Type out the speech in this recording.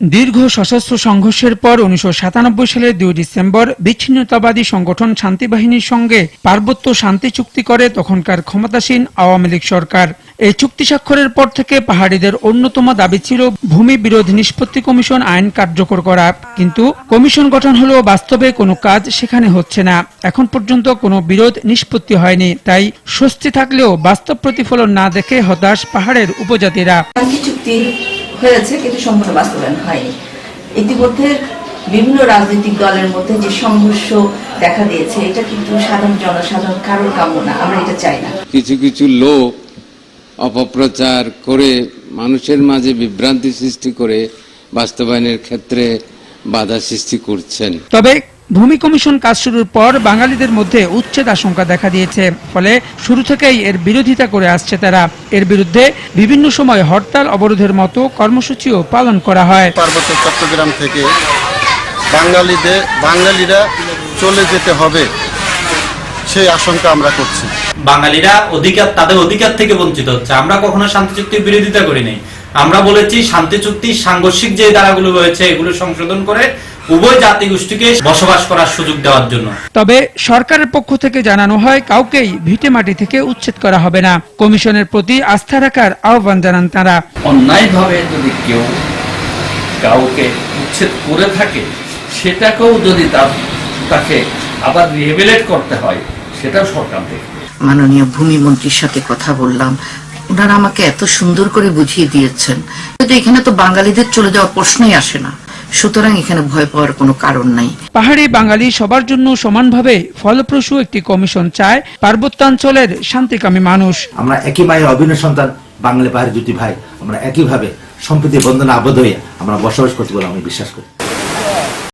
দীর্ঘ সশস্ত্র সংঘর্ষের পর উনিশশো সালের দুই ডিসেম্বর বিচ্ছিন্নতাবাদী সংগঠন শান্তিবাহিনীর সঙ্গে পার্বত্য শান্তি চুক্তি করে তখনকার ক্ষমতাসীন আওয়ামী লীগ সরকার। এই চুক্তি স্বাক্ষরের পর থেকে পাহাড়িদের অন্যতম দাবি ছিল ভূমি বিরোধ নিষ্পত্তি কমিশন আইন কার্যকর করা। কিন্তু কমিশন গঠন হলেও বাস্তবে কোনো কাজ সেখানে হচ্ছে না। এখন পর্যন্ত কোনো বিরোধ নিষ্পত্তি হয়নি। তাই স্বস্তি থাকলেও বাস্তব প্রতিফলন না দেখে হতাশ পাহাড়ের উপজাতিরা। হয়েছে কিন্তু সম্পূর্ণ বাস্তবায়ন হয়নি। ইতিমধ্যে বিভিন্ন রাজনৈতিক দলের মধ্যে যে সংঘর্ষ দেখা দিয়েছে এটা কিন্তু সাধারণ জনসাধারণ কারোর কাম্য না আমরা এটা চাই না। কিছু কিছু লোক অপপ্রচার করে মানুষের মাঝে বিভ্রান্তি সৃষ্টি করে বাস্তবায়নের ক্ষেত্রে বাধা সৃষ্টি করছেন। তবে ভূমি কমিশন কাজ শুরুর পর বাঙালিদের মধ্যে উচ্ছেদ আশঙ্কা দেখা দিয়েছে। ফলে শুরু থেকেই এর বিরোধিতা করে আসছে তারা। এর বিরুদ্ধে বিভিন্ন সময় হরতাল অবরোধের মতো কর্মসূচিও পালন করা হয়। পার্বত্য চট্টগ্রাম থেকে বাঙালিদের বাঙালিরা চলে যেতে হবে। সেই আশঙ্কা আমরা করছি। বাঙালিরা অধিকার তাদের অধিকার থেকে বঞ্চিত হচ্ছে। আমরা কখনো শান্তি চুক্তির বিরোধিতা করি নাই। আমরা বলেছি শান্তি চুক্তির সাংঘর্ষিক যে ধারাগুলো রয়েছে এগুলো সংশোধন করে উভয় জাতিগোষ্ঠীকে বসবাস করার সুযোগ দেওয়ার জন্য। তবে সরকারের পক্ষ থেকে জানানো হয় কাউকেই ভিটে মাটি থেকে উচ্ছেদ করা হবে না। কমিশনের প্রতি আস্থা রাখার আহ্বান জানান তারা। অন্যায়ভাবে যদি কেউ কাউকে উচ্ছেদ করে থাকে সেটাকেও যদি তাকে আবার রিহেবিলেট করতে হয় সেটাও সরকার দেখবে। মাননীয় ভূমি মন্ত্রীর সাথে কথা বললাম। ওনারা আমাকে এত সুন্দর করে বুঝিয়ে দিয়েছেন। কিন্তু এখানে তো বাঙালিদের চলে যাওয়ার প্রশ্নই আসে না। সুতরাং এখানে ভয় পাওয়ার কোনো কারণ নাই। পাহাড়ি বাঙালি সবার জন্য সমানভাবে ফলপ্রসূ একটি কমিশন চায় পার্বত্যাঞ্চলের শান্তিকামী মানুষ। আমরা একই মায়ের অভিন্ন সন্তান বাঙালি পাহাড়ি দুটি ভাই। আমরা একইভাবে সম্প্রীতি বন্ধনে আবদ্ধ হয়ে আমরা বসবাস করতে বলে আমি বিশ্বাস করি।